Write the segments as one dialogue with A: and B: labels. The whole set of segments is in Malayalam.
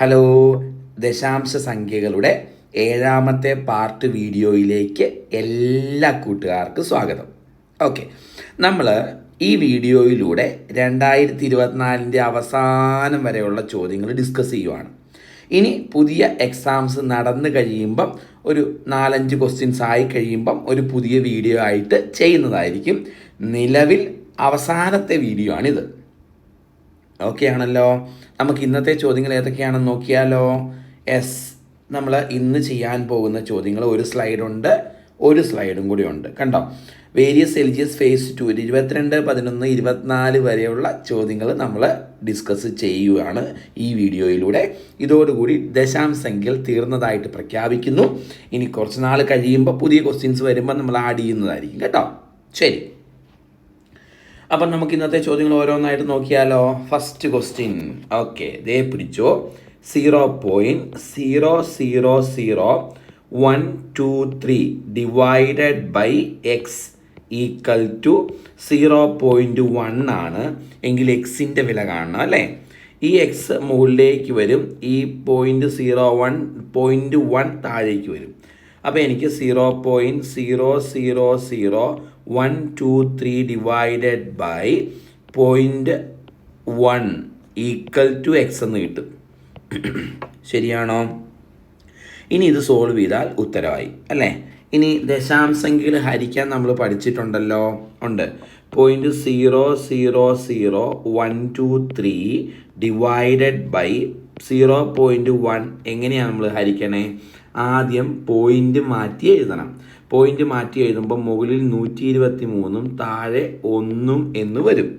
A: ഹലോ. ദശാംശ സംഖ്യകളുടെ ഏഴാമത്തെ പാർട്ട് വീഡിയോയിലേക്ക് എല്ലാ കൂട്ടുകാർക്കും സ്വാഗതം. ഓക്കെ. നമ്മൾ ഈ വീഡിയോയിലൂടെ രണ്ടായിരത്തി ഇരുപത്തിനാലിന്റെ അവസാനം വരെയുള്ള ചോദ്യങ്ങൾ ഡിസ്കസ് ചെയ്യുവാണ്. ഇനി പുതിയ എക്സാംസ് നടന്നു കഴിയുമ്പം ഒരു നാലഞ്ച് ക്വസ്റ്റ്യൻസ് ആയി കഴിയുമ്പം ഒരു പുതിയ വീഡിയോ ആയിട്ട് ചെയ്യുന്നതായിരിക്കും നിലവിൽ അവസാനത്തെ വീഡിയോ ആണിത് ഓക്കെ ആണല്ലോ നമുക്ക് ഇന്നത്തെ ചോദ്യങ്ങൾ ഏതൊക്കെയാണെന്ന് നോക്കിയാലോ. എസ് നമ്മൾ ഇന്ന് ചെയ്യാൻ പോകുന്ന ചോദ്യങ്ങൾ ഒരു സ്ലൈഡുണ്ട് ഒരു സ്ലൈഡും കൂടി ഉണ്ട്. കണ്ടോ? Various L G S phase two ഇരുപത്തിരണ്ട് പതിനൊന്ന് ഇരുപത്തിനാല് വരെയുള്ള ചോദ്യങ്ങൾ നമ്മൾ ഡിസ്കസ് ചെയ്യുകയാണ് ഈ വീഡിയോയിലൂടെ. ഇതോടുകൂടി ദശാംശങ്കിൽ തീർന്നതായിട്ട് പ്രഖ്യാപിക്കുന്നു. ഇനി കുറച്ച് നാൾ കഴിയുമ്പോൾ പുതിയ ക്വസ്റ്റ്യൻസ് വരുമ്പോൾ നമ്മൾ ആഡ് ചെയ്യുന്നതായിരിക്കും. കേട്ടോ? ശരി. അപ്പം നമുക്ക് ഇന്നത്തെ ചോദ്യങ്ങൾ ഓരോന്നായിട്ട് നോക്കിയാലോ? ഫസ്റ്റ് ക്വസ്റ്റ്യൻ ഓക്കെ ദേ പിടിച്ചോ. Zero point zero zero zero one two three divided by x equal to zero point one ആണ്. എങ്കിൽ എക്സിന്റെ വില കാണണം അല്ലേ? ഈ എക്സ് മുകളിലേക്ക് വരും ഈ point zero one point one താഴേക്ക് വരും. അപ്പോൾ എനിക്ക് zero point zero zero zero one two three divided by point one equal to x എന്ന് കിട്ടും. ശരിയാണോ? ഇനി ഇത് സോൾവ് ചെയ്താൽ ഉത്തരവായി അല്ലേ? ഇനി ദശാംശങ്ങൾ ഹരിക്കാൻ നമ്മൾ പഠിച്ചിട്ടുണ്ടല്ലോ. ഉണ്ട്. Point zero zero zero one two three divided by zero point one എങ്ങനെയാണ് നമ്മൾ ഹരിക്കണേ? ആദ്യം പോയിന്റ് മാറ്റി എഴുതണം. പോയിന്റ് മാറ്റി എഴുതുമ്പോൾ മുകളിൽ നൂറ്റി ഇരുപത്തി മൂന്നും താഴെ ഒന്നും എന്ന് വരും.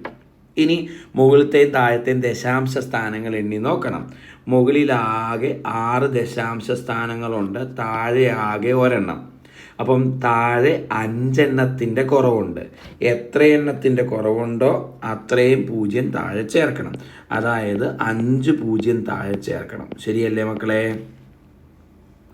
A: ഇനി മുകളിലത്തെയും താഴത്തെയും ദശാംശ സ്ഥാനങ്ങൾ എണ്ണി നോക്കണം. മുകളിലാകെ ആറ് ദശാംശ സ്ഥാനങ്ങളുണ്ട് താഴെ ആകെ ഒരെണ്ണം. അപ്പം താഴെ അഞ്ചെണ്ണത്തിന്റെ കുറവുണ്ട്. എത്ര എണ്ണത്തിന്റെ കുറവുണ്ടോ അത്രയും പൂജ്യം താഴെ ചേർക്കണം. അതായത് അഞ്ച് പൂജ്യം താഴെ ചേർക്കണം. ശരിയല്ലേ മക്കളെ?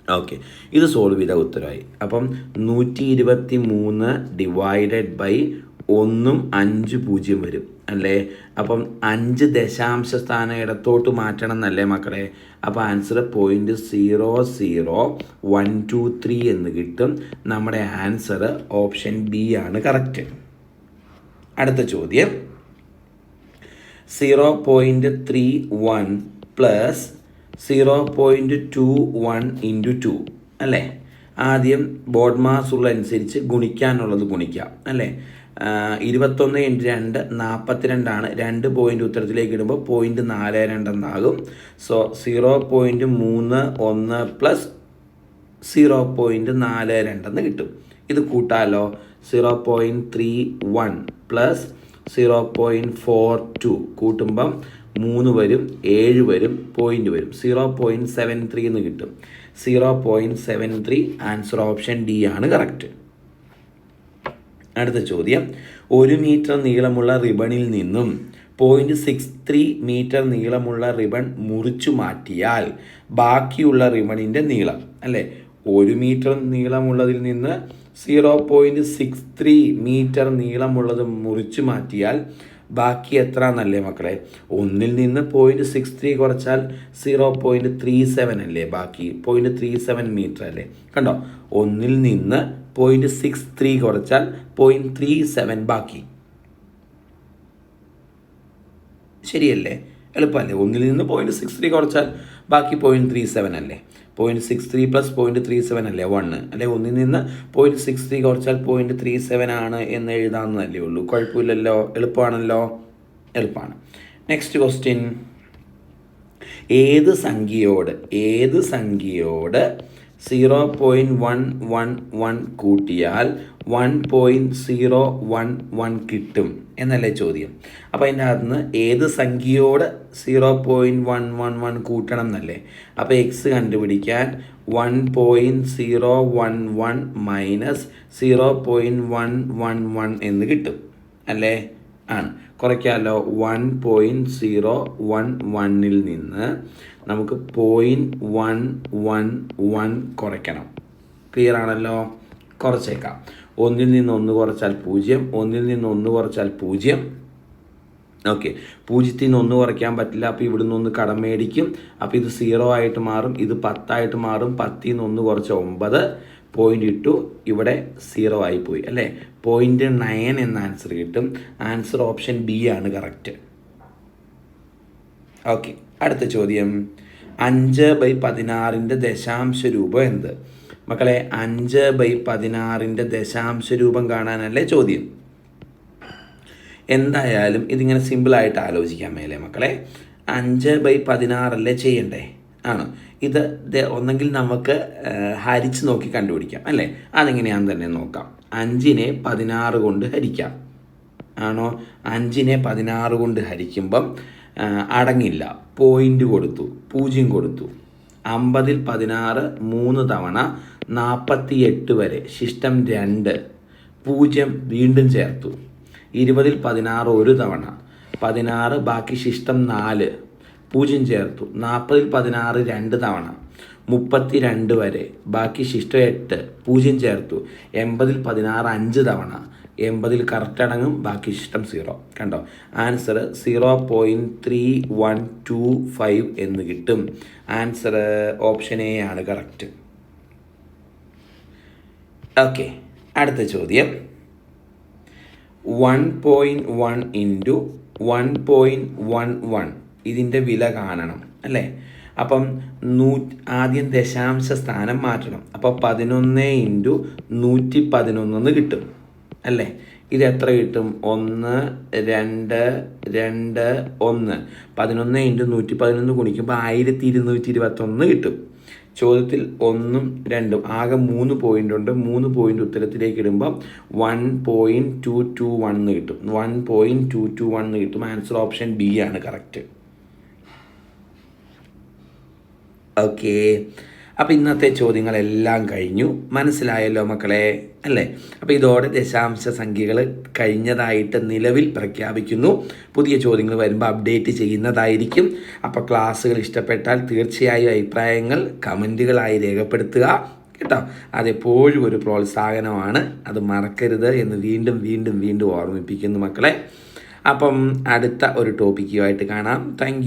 A: ഓക്കെ ഇത് സോൾവ് ചെയ്ത ഉത്തരമായി അപ്പം നൂറ്റി ഇരുപത്തി മൂന്ന് ഡിവൈഡഡ് ബൈ ഒന്നും അഞ്ച് പൂജ്യം വരും. അല്ലേ? അപ്പം അഞ്ച് ദശാംശ സ്ഥാനം ഇടത്തോട്ട് മാറ്റണം എന്നല്ലേ മക്കളെ? അപ്പോൾ answer point zero zero one two three എന്ന് കിട്ടും. നമ്മുടെ ആൻസർ ഓപ്ഷൻ ബി ആണ് കറക്റ്റ് അടുത്ത ചോദ്യം. Zero point three one plus zero point two one into two അല്ലേ? ആദ്യം ബോർഡ് മാസ് ഉള്ള അനുസരിച്ച് ഗുണിക്കാനുള്ളത് ഗുണിക്കാം അല്ലേ? ഇരുപത്തൊന്ന് ഇന്റു രണ്ട് നാൽപ്പത്തിരണ്ടാണ് രണ്ട് പോയിന്റ് ഉത്തരത്തിലേക്ക് ഇടുമ്പോൾ പോയിന്റ് നാല് രണ്ടെന്നാകും സോ സീറോ പോയിന്റ് മൂന്ന് ഒന്ന് പ്ലസ് സീറോ പോയിന്റ് നാല് രണ്ടെന്ന് കിട്ടും. ഇത് കൂട്ടാലോ? Zero point three one plus zero point four two കൂട്ടുമ്പം മൂന്ന് വരും ഏഴ് വരും പോയിന്റ് വരും. സീറോ പോയിന്റ് സെവൻ ത്രീ എന്ന് കിട്ടും. Zero point seven three answer option D ആണ് കറക്റ്റ് അടുത്ത ചോദ്യം. ഒരു മീറ്റർ നീളമുള്ള റിബണിൽ നിന്നും പോയിന്റ് സിക്സ് ത്രീ മീറ്റർ നീളമുള്ള റിബൺ മുറിച്ചു മാറ്റിയാൽ ബാക്കിയുള്ള റിബണിന്റെ നീളം അല്ലേ? ഒരു മീറ്റർ നീളമുള്ളതിൽ നിന്ന് zero point six three metre നീളമുള്ളത് മുറിച്ചു മാറ്റിയാൽ ബാക്കി എത്ര എന്നല്ലേ മക്കളെ? ഒന്നിൽ നിന്ന് പോയിന്റ് സിക്സ് ത്രീ കുറച്ചാൽ സീറോ പോയിന്റ് ത്രീ സെവൻ അല്ലേ ബാക്കി? പോയിന്റ് ത്രീ സെവൻ മീറ്റർ അല്ലേ? കണ്ടോ? ഒന്നിൽ നിന്ന് പോയിന്റ് സിക്സ് ത്രീ കുറച്ചാൽ പോയിന്റ് ത്രീ സെവൻ ബാക്കി. ശരിയല്ലേ? എളുപ്പമല്ലേ? ഒന്നിൽ നിന്ന് പോയിന്റ് സിക്സ് ത്രീ കുറച്ചാൽ ബാക്കി പോയിന്റ് ത്രീ സെവൻ അല്ലേ? Point six three plus point three seven അല്ലേ? വണ്ണ് അല്ലെ? ഒന്നിൽ നിന്ന് പോയിന്റ് സിക്സ് ത്രീ കുറച്ചാൽ പോയിന്റ് ത്രീ സെവൻ ആണ് എന്ന് എഴുതാമെന്നല്ലേ ഉള്ളൂ. കുഴപ്പമില്ലല്ലോ? എളുപ്പമാണല്ലോ? എളുപ്പമാണ്. നെക്സ്റ്റ് ക്വസ്റ്റ്യൻ ഏത് സംഖ്യയോട് ഏത് സംഖ്യയോട് zero point one one one കൂട്ടിയാൽ one point zero one one കിട്ടും എന്നല്ലേ ചോദ്യം? അപ്പോൾ അതിന്റെ അകത്ത് നിന്ന് ഏത് സംഖ്യയോട് zero point one one one കൂട്ടണം എന്നല്ലേ? അപ്പോൾ എക്സ് കണ്ടുപിടിക്കാൻ one point zero one one minus zero point one one one എന്ന് കിട്ടും. അല്ലേ? ആണ്. കുറയ്ക്കാമല്ലോ വൺ പോയിന്റ് സീറോ വൺ വണ്ണിൽ നിന്ന് നമുക്ക് പോയിന്റ് വൺ വൺ വൺ കുറയ്ക്കണം. ക്ലിയർ ആണല്ലോ? കുറച്ചേക്കാം. ഒന്നിൽ നിന്ന് ഒന്ന് കുറച്ചാൽ പൂജ്യം. ഒന്നിൽ നിന്ന് ഒന്ന് കുറച്ചാൽ പൂജ്യം. ഓക്കെ പൂജ്യത്തിൽ നിന്ന് ഒന്ന് കുറയ്ക്കാൻ പറ്റില്ല. അപ്പോൾ ഇവിടുന്ന് ഒന്ന് കടം മേടിക്കും. അപ്പോൾ ഇത് സീറോ ആയിട്ട് മാറും. ഇത് പത്തായിട്ട് മാറും. പത്തിൽ നിന്ന് ഒന്ന് കുറച്ച് ഒമ്പത്. പോയിന്റ് ഇട്ടു ഇവിടെ സീറോ ആയിപ്പോയി അല്ലേ? പോയിന്റ് നയൻ എന്ന ആൻസർ കിട്ടും. ആൻസർ ഓപ്ഷൻ ബി ആണ് കറക്റ്റ് ഓക്കെ അടുത്ത ചോദ്യം. അഞ്ച് ബൈ പതിനാറിന്റെ ദശാംശ രൂപം എന്ത്? മക്കളെ അഞ്ച് ബൈ പതിനാറിന്റെ ദശാംശ രൂപം കാണാനല്ലേ ചോദ്യം. എന്തായാലും ഇതിങ്ങനെ സിമ്പിളായിട്ട് ആലോചിക്കാൻ മേലെ മക്കളെ. അഞ്ച് ബൈ പതിനാറല്ലേ ചെയ്യണ്ടേ? ആണോ. ഇത് ഒന്നെങ്കിൽ നമുക്ക് ഹരിച്ച് നോക്കി കണ്ടുപിടിക്കാം അല്ലേ? അതെങ്ങനെയാണെന്ന് തന്നെ നോക്കാം. അഞ്ചിനെ പതിനാറ് കൊണ്ട് ഹരിക്കാം. ആണോ? അഞ്ചിനെ പതിനാറ് കൊണ്ട് ഹരിക്കുമ്പം അടങ്ങില്ല. പോയിന്റ് കൊടുത്തു പൂജ്യം കൊടുത്തു. അമ്പതിൽ പതിനാറ് മൂന്ന് തവണ നാൽപ്പത്തി എട്ട് വരെ ശിഷ്ടം രണ്ട് പൂജ്യം വീണ്ടും ചേർത്തു. ഇരുപതിൽ പതിനാറ് ഒരു തവണ പതിനാറ് ബാക്കി ശിഷ്ടം നാല് പൂജ്യം ചേർത്തു. നാൽപ്പതിൽ പതിനാറ് രണ്ട് തവണ. മുപ്പത്തി രണ്ട് വരെ. ബാക്കി ശിഷ്ട എട്ട്. പൂജ്യം ചേർത്തു. എൺപതിൽ പതിനാറ് അഞ്ച് തവണ. എൺപതിൽ കറക്റ്റ് അടങ്ങും. ബാക്കി ശിഷ്ടം സീറോ കണ്ടോ? Answer zero point three one two five എന്ന് കിട്ടും. ആൻസർ ഓപ്ഷൻ എ ആണ് കറക്റ്റ് ഓക്കെ അടുത്ത ചോദ്യം. One point one into one point one one ഇതിന്റെ വില കാണണം അല്ലേ? അപ്പം നൂ ആദ്യം ദശാംശ സ്ഥാനം മാറ്റണം. അപ്പോൾ പതിനൊന്ന് ഇന്റു നൂറ്റി പതിനൊന്നെന്ന് കിട്ടും അല്ലേ? ഇത് എത്ര കിട്ടും? ഒന്ന് രണ്ട് രണ്ട് ഒന്ന്. പതിനൊന്ന് ഇന്റു നൂറ്റി പതിനൊന്ന് ഗുണിക്കുമ്പോൾ ആയിരത്തി ഇരുന്നൂറ്റി ഇരുപത്തൊന്ന് കിട്ടും. ചോദ്യത്തിൽ ഒന്നും രണ്ടും ആകെ മൂന്ന് പോയിന്റ് ഉണ്ട്. മൂന്ന് പോയിന്റ് ഉത്തരത്തിലേക്ക് ഇടുമ്പോൾ one point two two one എന്ന് കിട്ടും. One point two two one എന്ന് കിട്ടും. ആൻസർ ഓപ്ഷൻ ബി ആണ് കറക്റ്റ് ഓക്കെ അപ്പോൾ ഇന്നത്തെ ചോദ്യങ്ങളെല്ലാം കഴിഞ്ഞു. മനസ്സിലായല്ലോ മക്കളെ? അല്ലേ? അപ്പോൾ ഇതോടെ ദശാംശ സംഖ്യകൾ കഴിഞ്ഞതായിട്ട് നിലവിൽ പ്രഖ്യാപിക്കുന്നു. പുതിയ ചോദ്യങ്ങൾ വരുമ്പോൾ അപ്ഡേറ്റ് ചെയ്യുന്നതായിരിക്കും. അപ്പോൾ ക്ലാസ്സുകൾ ഇഷ്ടപ്പെട്ടാൽ തീർച്ചയായും അഭിപ്രായങ്ങൾ കമന്റുകളായി രേഖപ്പെടുത്തുക. കേട്ടോ? അതെപ്പോഴും ഒരു പ്രോത്സാഹനമാണ്. അത് മറക്കരുത് എന്ന് വീണ്ടും വീണ്ടും വീണ്ടും ഓർമ്മിപ്പിക്കുന്നു മക്കളെ. അപ്പം അടുത്ത ഒരു ടോപ്പിക്കുമായിട്ട് കാണാം. താങ്ക്